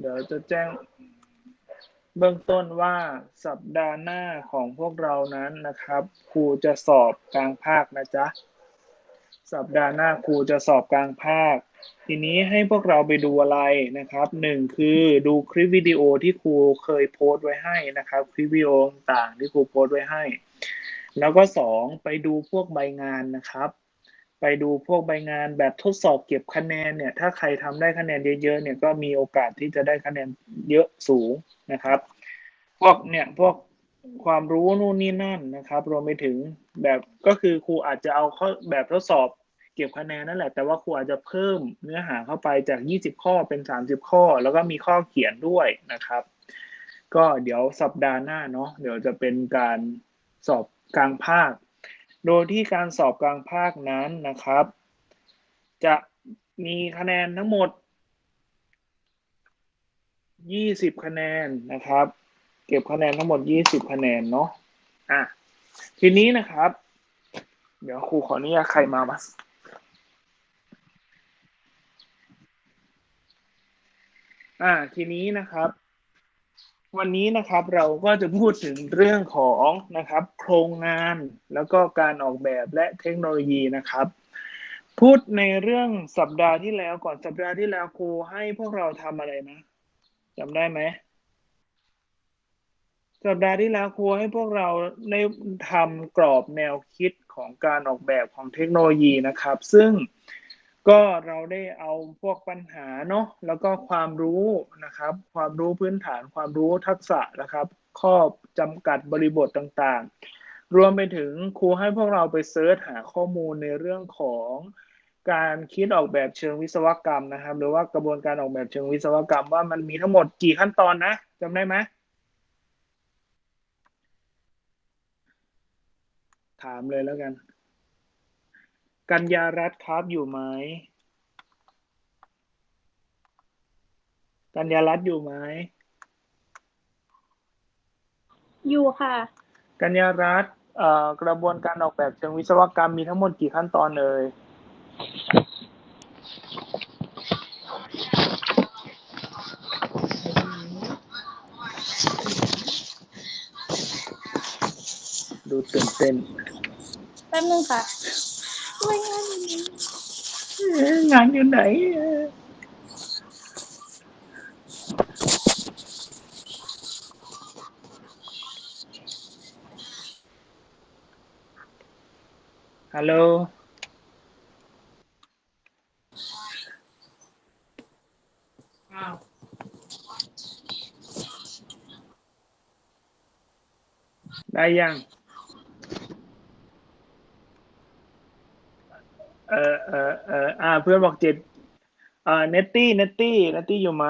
เดี๋ยวจะแจ้งเบื้องต้นว่าสัปดาห์หน้าของพวกเรานั้นนะครับ ครูจะสอบกลางภาคนะจ๊ะ สัปดาห์หน้าครูจะสอบกลางภาค ทีนี้ให้พวกเราไปดูอะไรนะครับหนึ่งคือดูคลิปวิดีโอที่ครูเคยโพสต์ไว้ให้นะครับ คลิปวิดีโอต่างที่ครูโพสต์ไว้ให้ แล้วก็สองไปดูพวกใบงานนะครับ ไปดูพวกใบงานแบบทดสอบเก็บคะแนนเนี่ย ถ้าใครทำได้คะแนนเยอะๆเนี่ยก็มีโอกาสที่จะได้คะแนนเยอะสูงนะครับ พวกเนี่ยพวกความรู้นู่นนี่นั่นนะครับ รวมไปถึงแบบก็คือครูอาจจะเอาข้อแบบทดสอบเก็บคะแนนนั่นแหละ แต่ว่าครูอาจจะเพิ่มเนื้อหาเข้าไปจาก 20 ข้อเป็น 30 ข้อ แล้วก็มีข้อเขียนด้วยนะครับ ก็เดี๋ยวสัปดาห์หน้าเนาะเดี๋ยวจะเป็นการสอบกลางภาค โดยที่การสอบกลางภาคนั้นนะครับ จะมีคะแนนทั้งหมด 20 คะแนนนะครับ เก็บคะแนนทั้งหมด 20 คะแนนเนาะอะทีนี้นะครับ เดี๋ยวครูขออนุญาตใครมามาอ่าทีนี้นะครับ วันนี้นะครับเราก็จะพูดถึงเรื่องของนะครับ โครงงานแล้วก็การออกแบบและเทคโนโลยีนะครับ พูดในเรื่องสัปดาห์ที่แล้วก่อนสัปดาห์ที่แล้วครูให้พวกเราทำอะไรนะจำได้ไหมสัปดาห์ที่แล้วครูให้พวกเราได้ทำกรอบแนวคิดของการออกแบบของเทคโนโลยีนะครับ ซึ่ง ก็เราได้เอาพวกปัญหาเนาะแล้วก็ความรู้นะครับ ความรู้พื้นฐานความรู้ทักษะนะครับ ข้อจำกัดบริบทต่างๆ รวมไปถึงครูให้พวกเราไปเซิร์ชหาข้อมูลในเรื่องของการคิดออกแบบเชิงวิศวกรรมนะครับ หรือว่ากระบวนการออกแบบเชิงวิศวกรรมว่ามันมีทั้งหมดกี่ขั้นตอนนะจำได้ไหมถามเลยแล้วกัน กัญญารัตน์ครับอยู่ไหมกัญญารัตน์อยู่ไหม อยู่ค่ะ กัญญารัตน์เอ่อกระบวนการออกแบบเชิงวิศวกรรมมีทั้งหมดกี่ขั้นตอนเอ่ยดูตื่นเต้นแป๊บนึงค่ะ เอ๊ะงานอยู่ไหนเอ่ยฮัลโหลอ้าวได้ยังเออเออเอออ่า เพื่อนบอกเจ็ดอ่าเนตตี้เนตตี้เนตตี้อยู่ไหม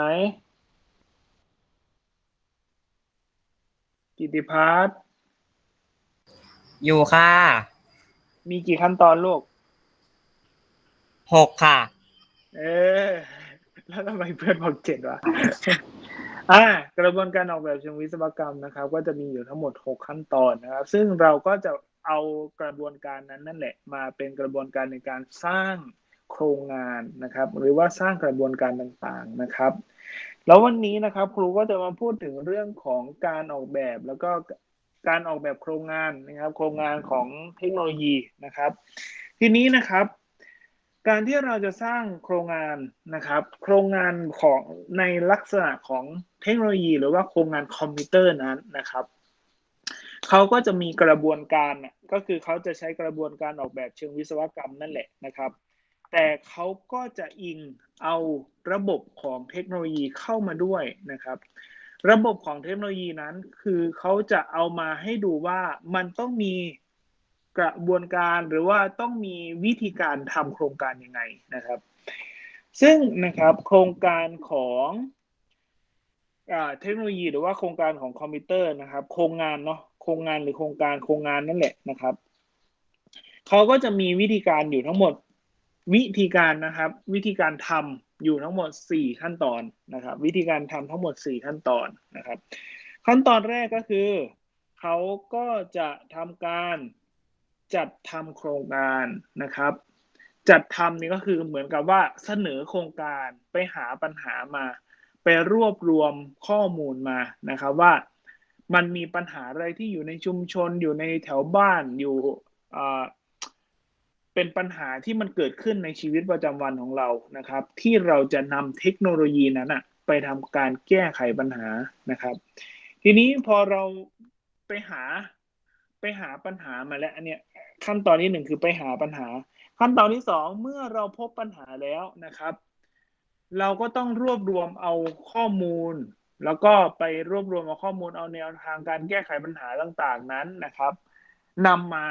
กิติพัฒน์อยู่ค่ะ มีกี่ขั้นตอนลูกหกค่ะ เออ แล้วทำไมเพื่อนบอกเจ็ดวะ อ่ากระบวนการออกแบบเชิงวิศวกรรมนะครับ ก็จะมีอยู่ทั้งหมดหกขั้นตอนนะครับ ซึ่งเราก็จะ เอากระบวนการนั้นนั่นแหละ มาเป็นกระบวนการในการสร้างโครงงานนะครับ หรือว่าสร้างกระบวนการต่างๆนะครับ แล้ววันนี้นะครับครูก็จะมาพูดถึงเรื่องของการออกแบบแล้วก็การออกแบบโครงงานนะครับ โครงงานของเทคโนโลยีนะครับ ทีนี้นะครับ การที่เราจะสร้างโครงงานนะครับ โครงงานของในลักษณะของเทคโนโลยี หรือว่าโครงงานคอมพิวเตอร์นั้นนะครับ เขาก็จะมีกระบวนการก็คือเขาจะใช้กระบวนการออกแบบเชิงวิศวกรรมนั่นแหละนะครับ แต่เขาก็จะอิงเอาระบบของเทคโนโลยีเข้ามาด้วยนะครับ ระบบของเทคโนโลยีนั้นคือเขาจะเอามาให้ดูว่ามันต้องมีกระบวนการหรือว่าต้องมีวิธีการทำโครงการยังไงนะครับ ซึ่งนะครับโครงการของอเทคโนโลยีหรือว่าโครงการของคอมพิวเตอร์นะครับ โครงงานเนาะ โครงงานหรือโครงการโครงงานนั่นแหละนะครับเขาก็จะมีวิธีการอยู่ทั้งหมดวิธีการนะครับ วิธีการทำอยู่ทั้งหมด 4 ขั้นตอนนะครับ วิธีการทำทั้งหมด 4 ขั้นตอนนะครับ ขั้นตอนแรกก็คือเขาก็จะทำการจัดทำโครงการนะครับ จัดทำนี่ก็คือเหมือนกับว่าเสนอโครงการไปหาปัญหามา ไปรวบรวมข้อมูลมานะครับว่า มันมีปัญหาอะไรที่อยู่ในชุมชนอยู่ในแถวบ้านอยู่เป็นปัญหาที่มันเกิดขึ้นในชีวิตประจำวันของเรานะครับ ที่เราจะนำเทคโนโลยีนั้นอะไปทำการแก้ไขปัญหานะครับ ทีนี้พอเราไปหาไปหาปัญหามาแล้วอันเนี้ยขั้นตอนที่หนึ่งคือไปหาปัญหา ขั้นตอนที่สองเมื่อเราพบปัญหาแล้วนะครับ เราก็ต้องรวบรวมเอาข้อมูล แล้วก็ไปรวบรวมเอาข้อมูลเอาแนวทางการแก้ไขปัญหาต่างๆนั้นนะครับนำมา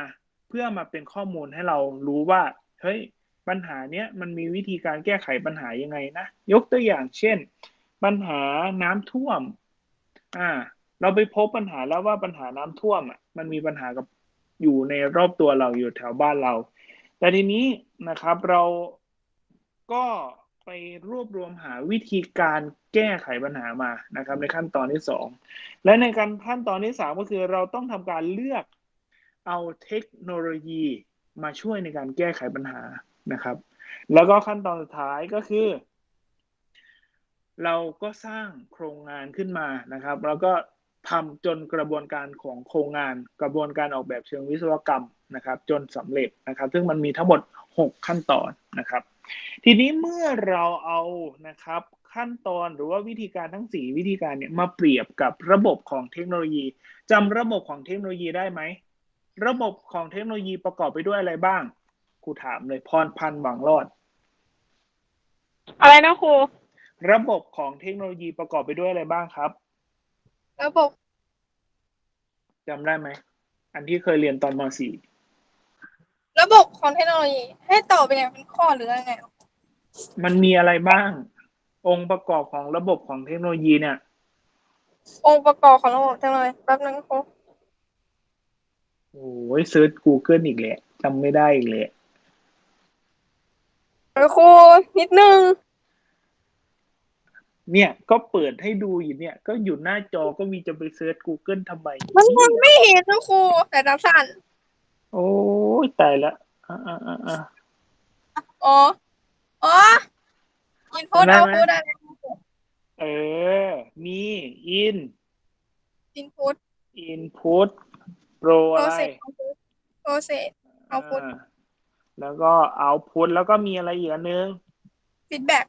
เพื่อมาเป็นข้อมูลให้เรารู้ว่าเฮ้ยปัญหาเนี้ยมันมีวิธีการแก้ไขปัญหายังไงนะยกตัวอย่างเช่น ปัญหาน้ำท่วมอ่าเราไปพบปัญหาแล้วว่าปัญหาน้ำท่วมอะมันมีปัญหากับอยู่ในรอบตัวเราอยู่แถวบ้านเรา แต่ทีนี้นะครับเราก็ ไปรวบรวมหาวิธีการแก้ไขปัญหามานะครับ ในขั้นตอนที่สองและในการขั้นตอนที่สามก็คือเราต้องทำการเลือกเอาเทคโนโลยีมาช่วยในการแก้ไขปัญหานะครับ แล้วก็ขั้นตอนสุดท้ายก็คือ เราก็สร้างโครงงานขึ้นมานะครับ แล้วก็ทำจนกระบวนการของโครงงานกระบวนการออกแบบเชิงวิศวกรรมนะครับ จนสำเร็จนะครับ ซึ่งมันมีทั้งหมด 6 ขั้นตอนนะครับ ทีนี้เมื่อเราเอานะครับขั้นตอนหรือว่าวิธีการทั้ง 4 วิธีการเนี่ยมาเปรียบกับระบบของเทคโนโลยีจำระบบของเทคโนโลยีได้ไหม ระบบของเทคโนโลยีประกอบไปด้วยอะไรบ้างครูถามเลยพรพันธ์หวังรอด อะไรนะครูระบบของเทคโนโลยีประกอบไปด้วยอะไรบ้างครับ ระบบจำได้ไหม อันที่เคยเรียนตอนม ระบบของเทคโนโลยีให้ตอบเป็นอย่างเป็นข้อหรือยังไง .4 มันมีอะไรบ้าง องค์ประกอบของระบบของเทคโนโลยีเนี่ย องค์ประกอบของระบบเทคโนโลยีแป๊บนึงครูโอ้ยเซิร์ช Google อีกแหละจำไม่ได้อีกแหละเออครูนิดนึง เนี่ย ก็เปิดให้ดูอยู่เนี่ย ก็อยู่หน้าจอก็มีจะไปเซิร์ช Google ทำไม มันมันไม่เห็นนะครูแต่ตาสั้น โอ้ยตายละอ่าอ่าอ่าอ่าอ๋ออ๋ออินพุตได้เอาไหมพูดได้เออ มี in อินพุต input pro โปรอะไรเซสโปรเซส output อ่าแล้วก็ output แล้วก็มีอะไรอีกอันนึง ฟีดแบ็ก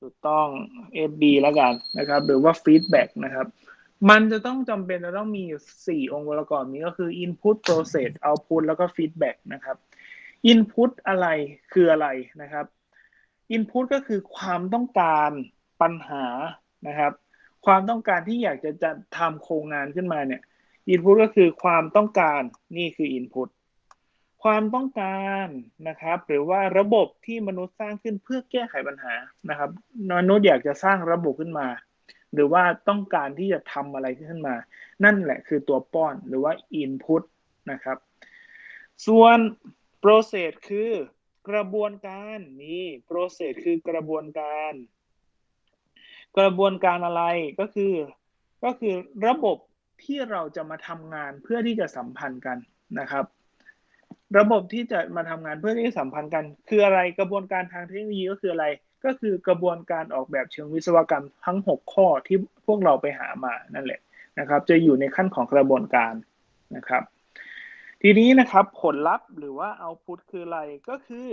ถูกต้อง FB แล้วกันนะครับ หรือว่า feedback นะครับ มันจะต้องจำเป็นจะต้องมีอยู่สี่องค์ประกอบนี้ก็คือ input process output แล้วก็ feedback นะครับ input อะไรคืออะไรนะครับ input ก็คือความต้องการปัญหานะครับ ความต้องการที่อยากจะจะทำโครงงานขึ้นมาเนี่ย input ก็คือความต้องการนี่คือ input ความต้องการนะครับ หรือว่าระบบที่มนุษย์สร้างขึ้นเพื่อแก้ไขปัญหานะครับมนุษย์อยากจะสร้างระบบขึ้นมา หรือว่าต้องการที่จะทำอะไรขึ้นมา นั่นแหละคือตัวป้อนหรือว่า input นะครับ ส่วน process คือกระบวนการนี่ process คือกระบวนการ กระบวนการอะไรก็คือ ก็คือระบบที่เราจะมาทำงานเพื่อที่จะสัมพันธ์กันนะครับระบบที่จะมาทำงานเพื่อที่จะสัมพันธ์กัน คืออะไรกระบวนการทางเทคโนโลยีก็คืออะไร ก็คือกระบวนการออกแบบเชิงวิศวกรรมทั้ง 6 ข้อที่พวกเราไปหามานั่นแหละนะครับ จะอยู่ในขั้นของกระบวนการนะครับ ทีนี้นะครับผลลัพธ์หรือว่าเอาพุตคืออะไรก็คือ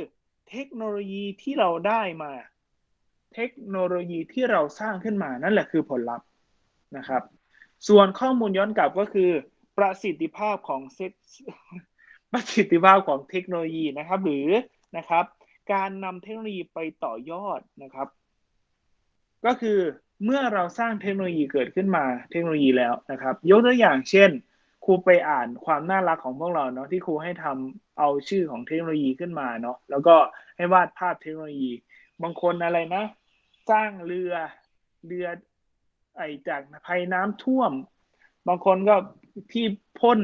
เทคโนโลยีที่เราได้มา เทคโนโลยีที่เราสร้างขึ้นมานั่นแหละคือผลลัพธ์นะครับ ส่วนข้อมูลย้อนกลับก็คือ ประสิทธิภาพของเซ็ตประสิทธิภาพของเทคโนโลยีนะครับ หรือนะครับ การนำเทคโนโลยีไปต่อยอดนะครับ ก็คือเมื่อเราสร้างเทคโนโลยีเกิดขึ้นมาเทคโนโลยีแล้วนะครับ ยกตัวอย่างเช่น ครูไปอ่านความน่ารักของพวกเราเนาะที่ครูให้ทำเอาชื่อของเทคโนโลยีขึ้นมาเนาะแล้วก็ให้วาดภาพเทคโนโลยี บางคนอะไรนะ สร้างเรือเรือไอจากภัยน้ำท่วม บางคนก็ที่พ่น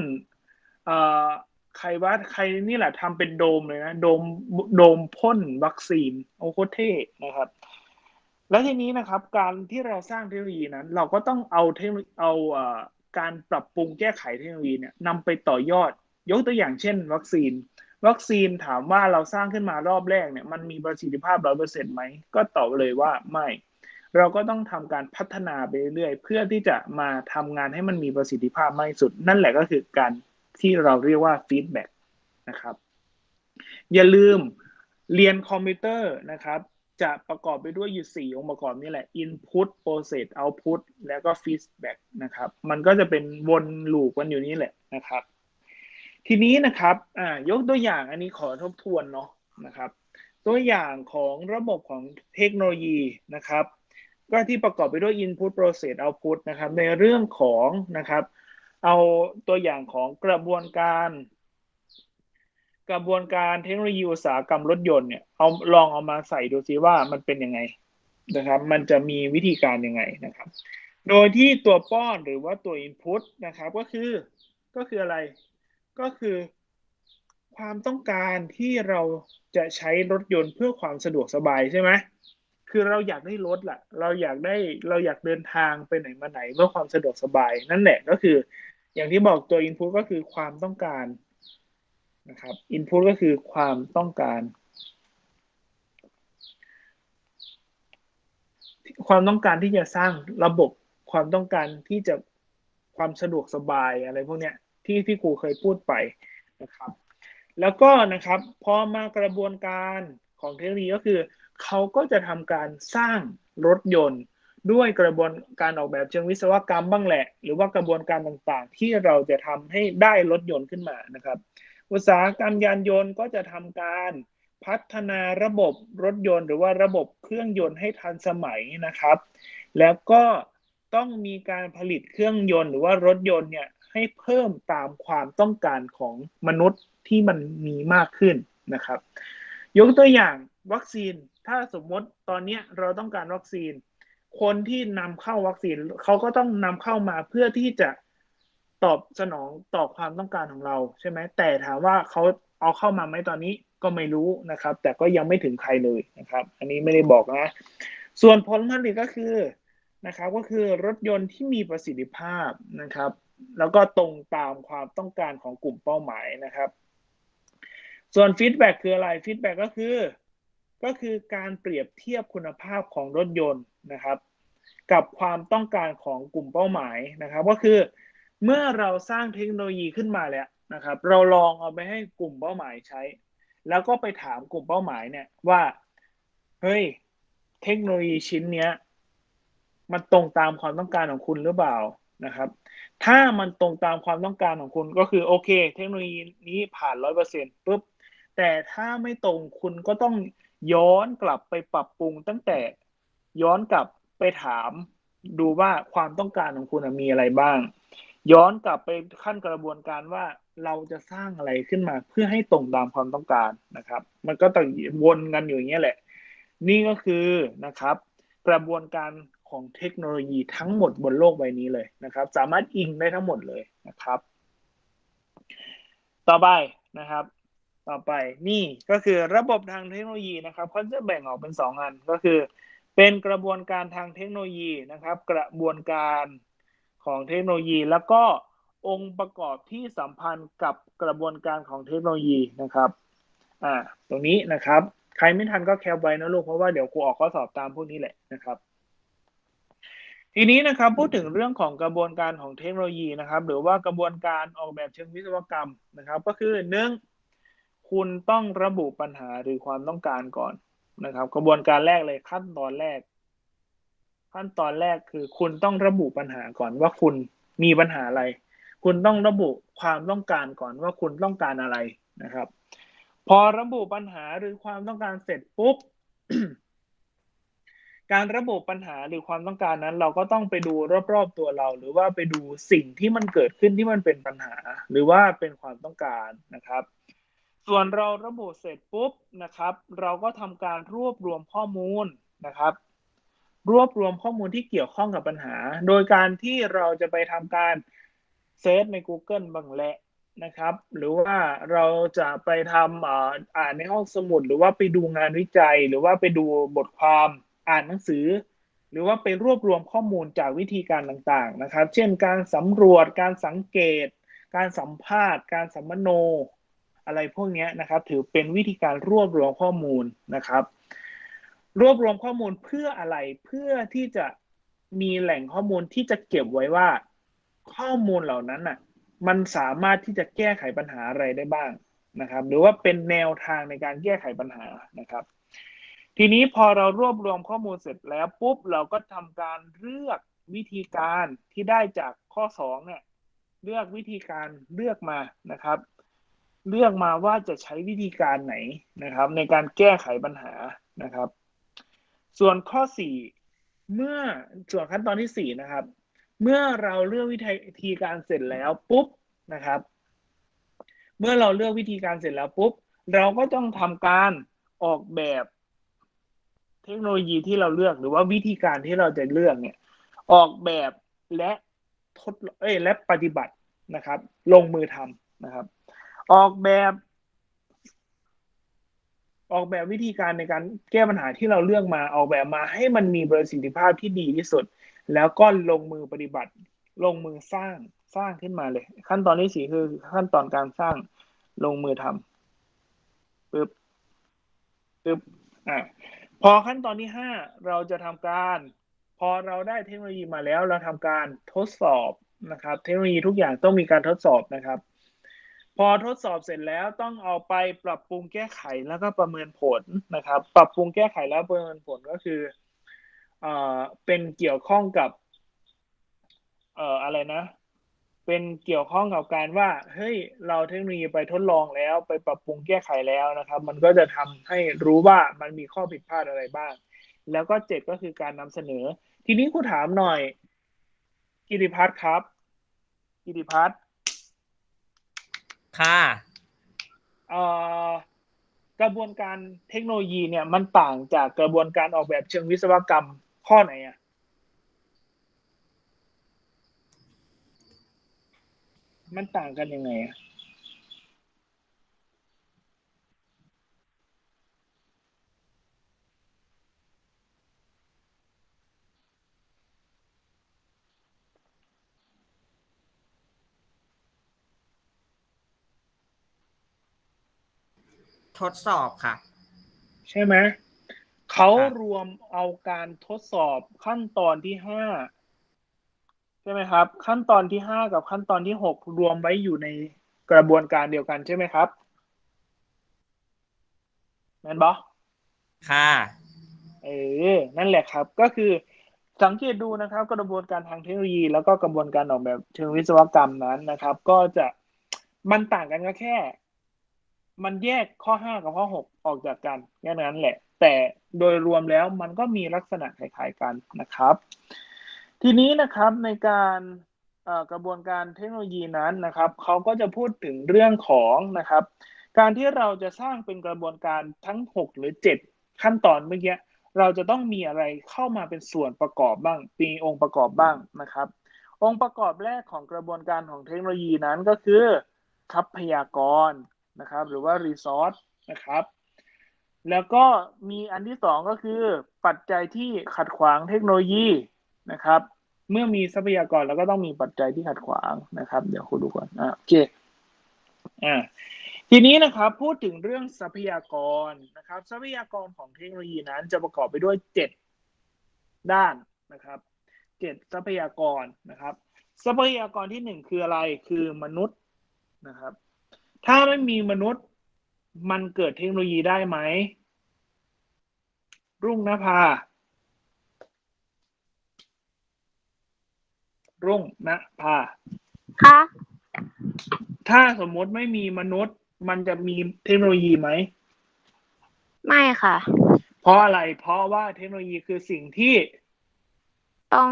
เอ่อ ใครว่าใครนี่แหละทำเป็นโดมเลยนะ โดมโดมพ่นวัคซีนโอ้โคเท่นะครับ แล้วทีนี้นะครับ การที่เราสร้างเทคโนโลยีนั้น เราก็ต้องเอาเทคโนโลยีเอาการปรับปรุงแก้ไขเทคโนโลยีเนี่ยนำไปต่อยอด ยกตัวอย่างเช่น วัคซีน วัคซีนถามว่าเราสร้างขึ้นมารอบแรกเนี่ย มันมีประสิทธิภาพร้อยเปอร์เซ็นต์ไหมก็ตอบเลยว่าไม่ เราก็ต้องทำการพัฒนาไปเรื่อยเพื่อที่จะมาทำงานให้มันมีประสิทธิภาพมากที่สุด นั่นแหละก็คือการ ที่เราเรียกว่าฟีดแบ็กนะครับ อย่าลืมเรียนคอมพิวเตอร์นะครับ จะประกอบไปด้วยอยู่ 4 องค์ประกอบนี่แหละ input process output แล้วก็ feedback นะครับ มันก็จะเป็นวนลูปกันอยู่นี่แหละนะครับ ทีนี้นะครับอ่ายกตัวอย่างอันนี้ขอทบทวนเนาะนะครับ ตัวอย่างของระบบของเทคโนโลยีนะครับ ก็ที่ประกอบไปด้วย input process output นะครับ ในเรื่องของนะครับ เอาตัวอย่างของกระบวนการ กระบวนการเทคโนโลยีอุตสาหกรรมรถยนต์เนี่ยเอาลองเอามาใส่ดูซิว่ามันเป็นยังไงนะครับ มันจะมีวิธีการยังไงนะครับ โดยที่ตัวป้อนหรือว่าตัว input นะครับ ก็คือก็คืออะไรก็คือ ความต้องการที่เราจะใช้รถยนต์เพื่อความสะดวกสบายใช่ไหม คือเราอยากได้รถแหละเราอยากได้เราอยากเดินทางไปไหนมาไหนเพื่อความสะดวกสบาย นั่นแหละก็คือ อย่างที่บอกตัว input ก็คือความต้องการนะครับ input ก็คือความต้องการ ความต้องการที่จะสร้างระบบความต้องการที่จะความสะดวกสบายอะไรพวกเนี้ยที่ที่ครูเคยพูดไปนะครับ แล้วก็นะครับพอมากระบวนการของเทคโนโลยีก็คือ เขาก็จะทำการสร้างรถยนต์ ด้วยกระบวนการออกแบบเชิงวิศวกรรมบ้างแหละ หรือว่ากระบวนการต่างๆ ที่เราจะทำให้ได้รถยนต์ขึ้นมานะครับ อุตสาหกรรมยานยนต์ก็จะทำการพัฒนาระบบรถยนต์ หรือว่าระบบเครื่องยนต์ให้ทันสมัยนะครับ แล้วก็ต้องมีการผลิตเครื่องยนต์หรือว่ารถยนต์เนี่ยให้เพิ่มตามความต้องการของมนุษย์ที่มันมีมากขึ้นนะครับ ยกตัวอย่าง วัคซีน ถ้าสมมติตอนนี้เราต้องการวัคซีน คนที่นำเข้าวัคซีนเขาก็ต้องนำเข้ามาเพื่อที่จะตอบสนองต่อความต้องการของเราใช่ไหมแต่ถามว่าเขาเอาเข้ามาไหมตอนนี้ก็ไม่รู้นะครับ แต่ก็ยังไม่ถึงใครเลยนะครับ อันนี้ไม่ได้บอกนะ ส่วนผลผลิตก็คือนะครับก็คือรถยนต์ที่มีประสิทธิภาพนะครับ แล้วก็ตรงตามความต้องการของกลุ่มเป้าหมายนะครับ ส่วนฟีดแบ็คืออะไรฟีดแบ็ก็คือ ก็คือการเปรียบเทียบคุณภาพของรถยนต์นะครับ กับความต้องการของกลุ่มเป้าหมายนะครับ ก็คือเมื่อเราสร้างเทคโนโลยีขึ้นมาแล้วนะครับ เราลองเอาไปให้กลุ่มเป้าหมายใช้ แล้วก็ไปถามกลุ่มเป้าหมายเนี่ยว่าเฮ้ยเทคโนโลยีชิ้นเนี้ยมันตรงตามความต้องการของคุณหรือเปล่านะครับ ถ้ามันตรงตามความต้องการของคุณก็คือโอเค เทคโนโลยีนี้ผ่านร้อยเปอร์เซ็นต์ปุ๊บแต่ถ้าไม่ตรงคุณก็ต้อง ย้อนกลับไปปรับปรุงตั้งแต่ย้อนกลับไปถามดูว่าความต้องการของคุณมีอะไรบ้าง ย้อนกลับไปขั้นกระบวนการว่าเราจะสร้างอะไรขึ้นมาเพื่อให้ตรงตามความต้องการนะครับ มันก็ต้องวนกันอยู่อย่างนี้ยแหละ นี่ก็คือนะครับ กระบวนการของเทคโนโลยีทั้งหมดบนโลกใบนี้เลยนะครับ สามารถอิงได้ทั้งหมดเลยนะครับ ต่อไปนะครับ ต่อไปนี่ก็คือระบบทางเทคโนโลยีนะครับเขาจะแบ่งออกเป็นสองอันก็คือ เป็นกระบวนการทางเทคโนโลยีนะครับ กระบวนการของเทคโนโลยี แล้วก็องค์ประกอบที่สัมพันธ์กับกระบวนการของเทคโนโลยีนะครับอ่าตรงนี้นะครับ ใครไม่ทันก็แคปไว้นะลูกเพราะว่าเดี๋ยวครูออกข้อสอบตามพวกนี้แหละนะครับทีนี้นะครับพูดถึงเรื่องของกระบวนการของเทคโนโลยีนะครับ หรือว่ากระบวนการออกแบบเชิงวิศวกรรมนะครับ ก็คือหนึ่ง คุณต้องระบุปัญหาหรือความต้องการก่อนนะครับ กระบวนการแรกเลยขั้นตอนแรก ขั้นตอนแรกคือ คุณต้องระบุปัญหาก่อนว่าคุณมีปัญหาอะไร คุณต้องระบุความต้องการก่อนว่าคุณต้องการอะไรนะครับ พอระบุปัญหาหรือความต้องการเสร็จปุ๊บการระบุปัญหาหรือความต้องการนั้น เราก็ต้องไปดูรอบๆตัวเรา หรือว่าไปดูสิ่งที่มันเกิดขึ้นที่มันเป็นปัญหา หรือว่าเป็นความต้องการนะครับ ส่วนเราระบุเสร็จปุ๊บนะครับ เราก็ทำการรวบรวมข้อมูลนะครับ รวบรวมข้อมูลที่เกี่ยวข้องกับปัญหา โดยการที่เราจะไปทำการเซิร์ชใน Google บางแหละนะครับ หรือว่าเราจะไปทำอ่านในห้องสมุด หรือว่าไปดูงานวิจัย หรือว่าไปดูบทความอ่านหนังสือ หรือว่าไปรวบรวมข้อมูลจากวิธีการต่างๆนะครับ เช่นการสำรวจการสังเกต การสัมภาษณ์ การสัมมโน อะไรพวกนี้นะครับ ถือเป็นวิธีการรวบรวมข้อมูลนะครับ รวบรวมข้อมูลเพื่ออะไรเพื่อที่จะมีแหล่งข้อมูลที่จะเก็บไว้ว่า ข้อมูลเหล่านั้นน่ะ มันสามารถที่จะแก้ไขปัญหาอะไรได้บ้างนะครับ หรือว่าเป็นแนวทางในการแก้ไขปัญหานะครับ ทีนี้พอเรารวบรวมข้อมูลเสร็จแล้วปุ๊บเราก็ทำการเลือกวิธีการที่ได้จากข้อสองเนี่ยเลือกวิธีการเลือกมานะครับ เลือกมาว่าจะใช้วิธีการไหนนะครับ ในการแก้ไขปัญหานะครับ ส่วนข้อสี่เมื่อส่วนขั้นตอนที่สี่นะครับ เมื่อเราเลือกวิธีการเสร็จแล้วปุ๊บนะครับ เมื่อเราเลือกวิธีการเสร็จแล้วปุ๊บเราก็ต้องทำการออกแบบเทคโนโลยีที่เราเลือกหรือว่าวิธีการที่เราจะเลือกเนี่ย ออกแบบและทดเอ้ยและปฏิบัตินะครับ ลงมือทำนะครับ ออกแบบ ออกแบบวิธีการในการแก้ปัญหาที่เราเลือกมาออกแบบมาให้มันมีประสิทธิภาพที่ดีที่สุด แล้วก็ลงมือปฏิบัติ ลงมือสร้างสร้างขึ้นมาเลย ขั้นตอนที่สี่คือขั้นตอนการสร้างลงมือทำปึ๊บปึ๊บอะพอขั้นตอนที่ห้าเราจะทำการ พอเราได้เทคโนโลยีมาแล้ว เราทำการทดสอบนะครับ เทคโนโลยีทุกอย่างต้องมีการทดสอบนะครับ พอทดสอบเสร็จแล้วต้องเอาไปปรับปรุงแก้ไขแล้วก็ประเมินผลนะครับ ปรับปรุงแก้ไขแล้วประเมินผลก็คือเอ่อเป็นเกี่ยวข้องกับเอ่ออะไรนะ เป็นเกี่ยวข้องกับการว่าเฮ้ยเราเทคโนโลยีไปทดลองแล้ว ไปปรับปรุงแก้ไขแล้วนะครับ มันก็จะทำให้รู้ว่ามันมีข้อผิดพลาดอะไรบ้าง แล้วก็เจ็ดก็คือการนำเสนอ ทีนี้ครูถามหน่อยกิติพัฒน์ครับกิติพัฒน์ ค่ะกระบวนการเทคโนโลยีเนี่ยมันต่างจากกระบวนการออกแบบเชิงวิศวกรรมข้อไหนอะมันต่างกันยังไงอะ ทดสอบค่ะ ใช่ไหมเขาครับรวมเอาการทดสอบขั้นตอนที่ห้าใช่ไหมครับ ขั้นตอนที่ห้ากับขั้นตอนที่หกรวมไว้อยู่ในกระบวนการเดียวกันใช่ไหมครับแมนบอค่ะ เออ นั่นแหละครับ ก็คือสังเกตดูนะครับ กระบวนการทางเทคโนโลยี แล้วก็กระบวนการออกแบบเชิงวิศวกรรมนั้นนะครับ ก็จะมันต่างกันก็แค่ มันแยกข้อห้ากับข้อหกออกจากกันแค่นั้นแหละ แต่โดยรวมแล้วมันก็มีลักษณะคล้ายๆกันนะครับ ทีนี้นะครับในการกระบวนการเทคโนโลยีนั้นนะครับเขาก็จะพูดถึงเรื่องของนะครับ การที่เราจะสร้างเป็นกระบวนการทั้ง 6 หรือ 7 ขั้นตอนเมื่อกี้เราจะต้องมีอะไรเข้ามาเป็นส่วนประกอบบ้างมีองค์ประกอบบ้างนะครับ องค์ประกอบแรกของกระบวนการของเทคโนโลยีนั้นก็คือทรัพยากร นะครับ หรือว่า resource นะครับ แล้วก็มีอันที่สองก็คือ ปัจจัยที่ขัดขวางเทคโนโลยีนะครับ เมื่อมีทรัพยากรแล้วก็ต้องมีปัจจัยที่ขัดขวางนะครับ เดี๋ยวคุณดูก่อนอะโอเคอ่าทีนี้นะครับพูดถึงเรื่องทรัพยากรนะครับ ทรัพยากรของเทคโนโลยีนั้นจะประกอบไปด้วยเจ็ดด้านนะครับเจ็ดทรัพยากรนะครับ ทรัพยากรที่หนึ่งคืออะไรคือมนุษย์นะครับ ถ้าไม่มีมนุษย์มันเกิดเทคโนโลยีได้ไหม รุ่งนภา รุ่งนภาค่ะถ้าสมมติไม่มีมนุษย์ มันจะมีเทคโนโลยีไหม ไม่ค่ะ เพราะอะไร เพราะว่าเทคโนโลยีคือสิ่งที่ต้อง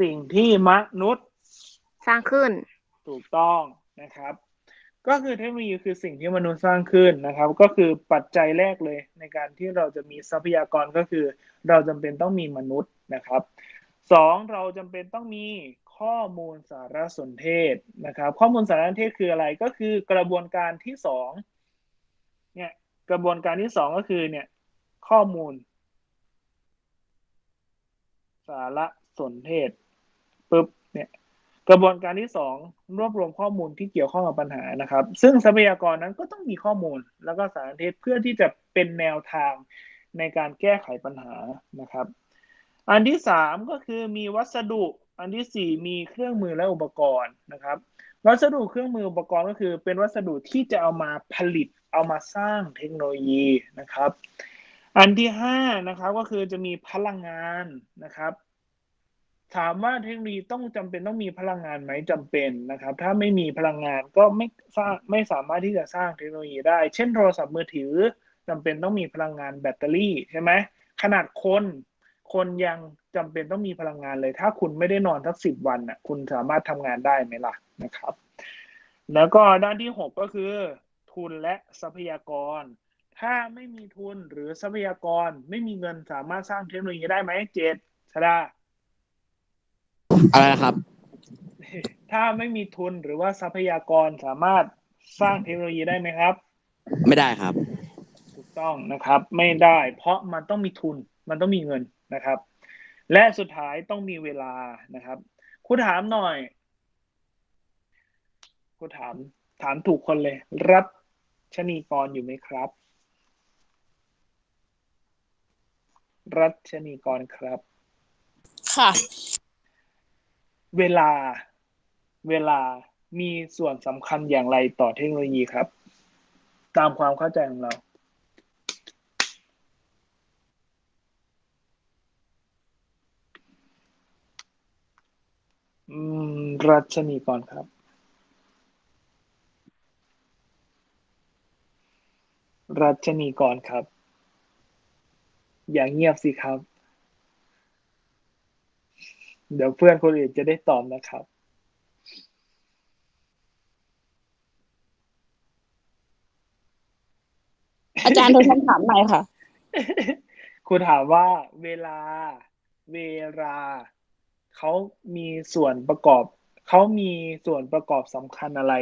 สิ่งที่มนุษย์สร้างขึ้น ถูกต้องนะครับ ก็คือเทคโนโลยีคือสิ่งที่มนุษย์สร้างขึ้นนะครับ ก็คือปัจจัยแรกเลยในการที่เราจะมีทรัพยากรก็คือ เราจำเป็นต้องมีมนุษย์นะครับสองเราจำเป็นต้องมีข้อมูลสารสนเทศนะครับ ข้อมูลสารสนเทศคืออะไรก็คือกระบวนการที่สองเนี่ยกระบวนการที่สองก็คือเนี่ยข้อมูล สารสนเทศปุ๊บเนี่ย กระบวนการที่สองรวบรวมข้อมูลที่เกี่ยวข้องกับปัญหานะครับ ซึ่งทรัพยากรนั้นก็ต้องมีข้อมูล แล้วก็สารเทศเพื่อที่จะเป็นแนวทางในการแก้ไขปัญหานะครับ อันที่สามก็คือมีวัสดุ อันที่สี่มีเครื่องมือและอุปกรณ์นะครับ วัสดุเครื่องมืออุปกรณ์ก็คือ เป็นวัสดุที่จะเอามาผลิตเอามาสร้างเทคโนโลยีนะครับ อันที่ห้านะครับก็คือจะมีพลังงานนะครับ ถามว่าเทคโนโลยีต้องจำเป็นต้องมีพลังงานไหมจำเป็นนะครับ ถ้าไม่มีพลังงานก็ไม่สร้างไม่สามารถที่จะสร้างเทคโนโลยีได้ เช่นโทรศัพท์มือถือจำเป็นต้องมีพลังงานแบตเตอรี่ใช่ไหมขนาดคน คนยังจำเป็นต้องมีพลังงานเลย ถ้าคุณไม่ได้นอนสักสิบวันน่ะคุณสามารถทำงานได้ไหมล่ะนะครับ แล้วก็ด้านที่หกก็คือ ทุนและทรัพยากร ถ้าไม่มีทุนหรือทรัพยากรไม่มีเงินสามารถสร้างเทคโนโลยีได้ไหมเจดชดา อะไรนะครับ ถ้าไม่มีทุนหรือว่าทรัพยากรสามารถสร้างเทคโนโลยีได้ไหมครับ ไม่ได้ครับ ถูกต้องนะครับ ไม่ได้ เพราะมันต้องมีทุน มันต้องมีเงินนะครับ และสุดท้ายต้องมีเวลานะครับครูถามหน่อยครูถาม ถามถูกคนเลย รัชนีกรอยู่ไหมครับ รัชนีกรครับ ค่ะ เวลาเวลามีส่วนสำคัญอย่างไรต่อเทคโนโลยีครับ ตามความเข้าใจของเราอรัชนีก่อนครับ รัชนีก่อนครับ อย่างเงียบสิครับ เดี๋ยวเพื่อนคนอื่นจะได้ตอบนะครับอาจารย์ทวนคำถามใหม่ค่ะครูถามว่าเวลา เวลาเขามีส่วนประกอบ เขามีส่วนประกอบสำคัญอะไร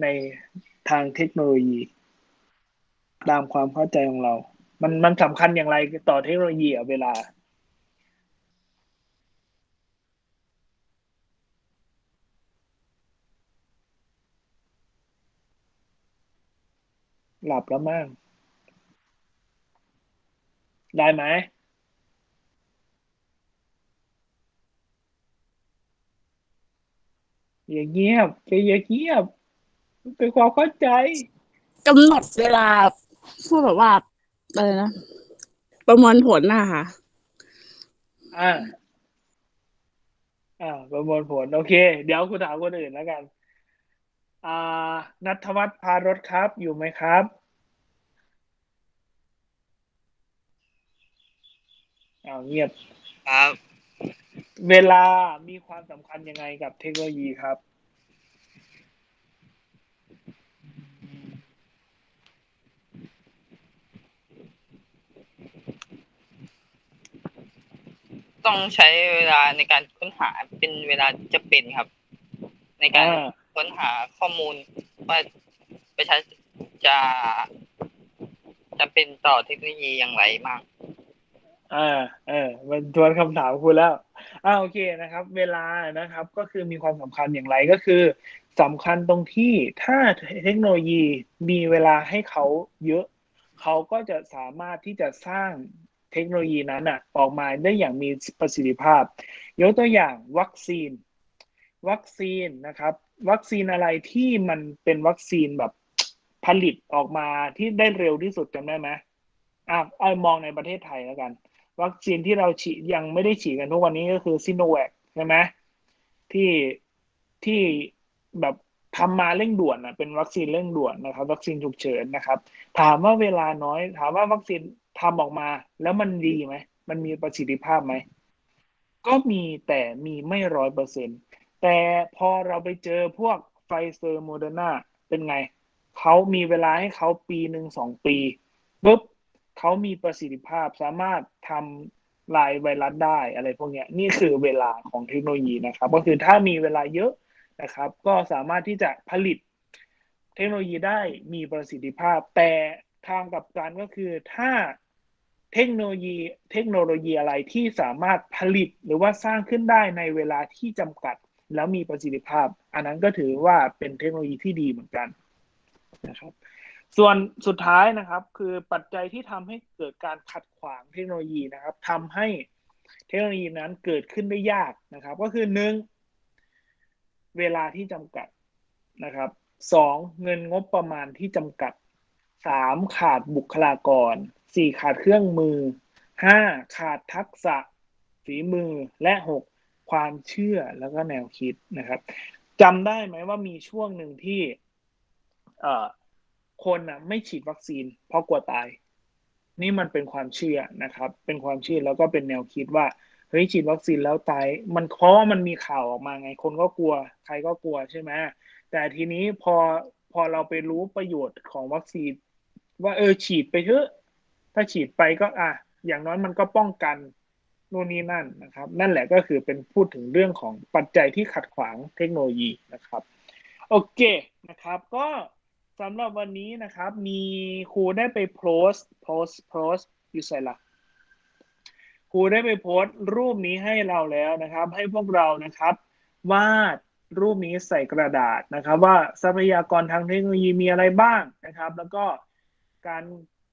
ในทางเทคโนโลยี ตามความเข้าใจของเรา มันมันสำคัญอย่างไรต่อเทคโนโลยีอะเวลา หลับแล้วมั้งได้ไหมอย่าเงียบอย่าเงียบมันเป็นความเข้าใจกำหนดเวลาพูดแบบว่าอะไรนะ ประมวลผลนะคะ อ่า อ่า ประมวลผล โอเค เดี๋ยวคุณถามคนอื่นแล้วกันอ่า นัทวัฒน์พารถครับ อยู่ไหมครับอ้าวเงียบ ครับ เวลามีความสำคัญยังไงกับเทคโนโลยีครับ ต้องใช้เวลาในการค้นหาเป็นเวลาจะเป็นครับ ในการอ่า ค้นหาข้อมูลว่าประชาจะจะเป็นต่อเทคโนโลยีอย่างไรบ้างอ่า เออ มันทวนคำถามคุณแล้ว อ่า โอเคนะครับ เวลานะครับ ก็คือมีความสำคัญอย่างไรก็คือสำคัญตรงที่ถ้าเทคโนโลยีมีเวลาให้เขาเยอะ เขาก็จะสามารถที่จะสร้างเทคโนโลยีนั้นอะ ออกมาได้อย่างมีประสิทธิภาพ ยกตัวอย่างวัคซีน วัคซีนนะครับ วัคซีนอะไรที่มันเป็นวัคซีนแบบผลิตออกมาที่ได้เร็วที่สุดจำได้ไหมอะเอามองในประเทศไทยแล้วกัน วัคซีนที่เราฉีดยังไม่ได้ฉีดกันทุกวันนี้ก็คือซิโนแวคใช่ไหมที่ที่แบบทำมาเร่งด่วนนะเป็นวัคซีนเร่งด่วนนะครับ วัคซีนฉุกเฉินนะครับ ถามว่าเวลาน้อย ถามว่าวัคซีนทำออกมา แล้วมันดีไหมมันมีประสิทธิภาพไหมก็มีแต่มีไม่ร้อยเปอร์เซ็น แต่พอเราไปเจอพวกไฟเซอร์โมเดอร์นาเป็นไง เขามีเวลาให้เขาปีหนึ่งสองปีปุ๊บเขามีประสิทธิภาพสามารถทำลายไวรัสได้อะไรพวกนี้นี่คือเวลาของเทคโนโลยีนะครับ ก็คือถ้ามีเวลาเยอะนะครับ ก็สามารถที่จะผลิตเทคโนโลยีได้มีประสิทธิภาพ แต่ทางกับกันก็คือถ้าเทคโนโลยี เทคโนโลยีอะไรที่สามารถผลิตหรือว่าสร้างขึ้นได้ในเวลาที่จำกัด แล้วมีประสิทธิภาพ อันนั้นก็ถือว่าเป็นเทคโนโลยีที่ดีเหมือนกันนะครับ ส่วนสุดท้ายนะครับ คือปัจจัยที่ทำให้เกิดการขัดขวางเทคโนโลยีนะครับทำให้เทคโนโลยีนั้นเกิดขึ้นได้ยากนะครับ ก็คือหนึ่งเวลาที่จำกัดนะครับสองเงินงบประมาณที่จำกัดสามขาดบุคลากรสี่ขาดเครื่องมือห้าขาดทักษะฝีมือและหก ความเชื่อแล้วก็แนวคิดนะครับจำได้ไหมว่ามีช่วงหนึ่งที่ เอ่อคนอะ ไม่ฉีดวัคซีน เพราะกลัวตาย นี่มันเป็นความเชื่อนะครับ เป็นความเชื่อแล้วก็เป็นแนวคิดว่าเฮ้ยฉีดวัคซีนแล้วตายมันเพราะว่ามันมีข่าวออกมาไง คนก็กลัว ใครก็กลัวใช่ไหมแต่ทีนี้พอพอเราไปรู้ประโยชน์ของวัคซีน ว่าเออฉีดไปเถอะถ้าฉีดไปก็อะอย่างน้อยมันก็ป้องกัน นู่นนี่นั่นนะครับ นั่นแหละก็คือเป็นพูดถึงเรื่องของปัจจัยที่ขัดขวางเทคโนโลยีนะครับ โอเคนะครับ ก็สำหรับวันนี้นะครับ มีครูได้ไปโพสต์โพสต์โพสต์อยู่ใส่ละครูได้ไปโพสต์รูปนี้ให้เราแล้วนะครับ ให้พวกเรานะครับวาดรูปนี้ใส่กระดาษนะครับ ว่าทรัพยากรทางเทคโนโลยีมีอะไรบ้างนะครับ แล้วก็การ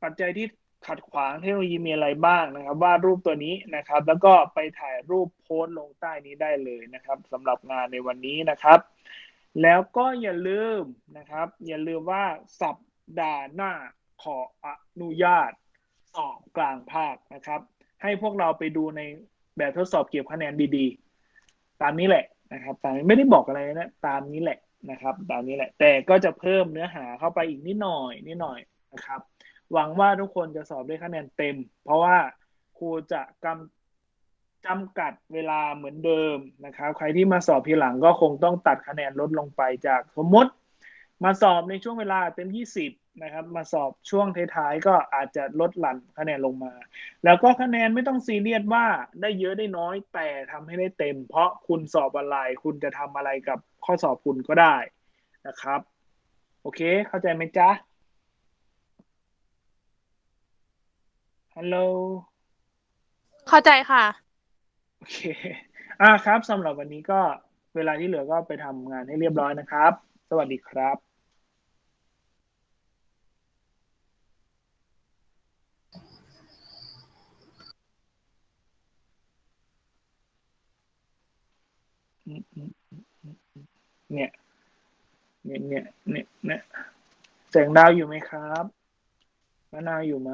ปัจจัยที่ ขัดขวางเทคโนโลยีมีอะไรบ้างนะครับวาดรูปตัวนี้นะครับ แล้วก็ไปถ่ายรูปโพสต์ลงใต้นี้ได้เลยนะครับสำหรับงานในวันนี้นะครับ แล้วก็อย่าลืมนะครับ อย่าลืมว่าสัปดาห์หน้าขออนุญาตสอบกลางภาคนะครับ ให้พวกเราไปดูในแบบทดสอบเก็บคะแนนดีๆ ตามนี้แหละนะครับตามนี้ไม่ได้บอกอะไรนะตามนี้แหละนะครับ ตามนี้แหละ แต่ก็จะเพิ่มเนื้อหาเข้าไปอีกนิดหน่อยนิดหน่อยนะครับ หวังว่าทุกคนจะสอบได้คะแนนเต็ม เพราะว่าครูจะกำจำกัดเวลาเหมือนเดิมนะครับ ใครที่มาสอบทีหลังก็คงต้องตัดคะแนนลดลงไปจากสมมติ มาสอบในช่วงเวลาเต็ม 20 นะครับ มาสอบช่วงท้ายๆก็อาจจะลดหลั่นคะแนนลงมา แล้วก็คะแนนไม่ต้องซีเรียสว่าได้เยอะได้น้อยแต่ทำให้ได้เต็ม เพราะคุณสอบอะไรคุณจะทำอะไรกับข้อสอบคุณก็ได้นะครับ โอเค เข้าใจไหมจ๊ะ ฮัลโหล เข้าใจค่ะ โอเค อ่าครับสำหรับวันนี้ก็เวลาที่เหลือก็ไปทำงานให้เรียบร้อยนะครับ สวัสดีครับอืมอืมอืมอืมอืมเนี่ย เนี่ยเนี่ยเนี่ยเนี่ยแสงดาวอยู่ไหมครับมะนาวอยู่ไหม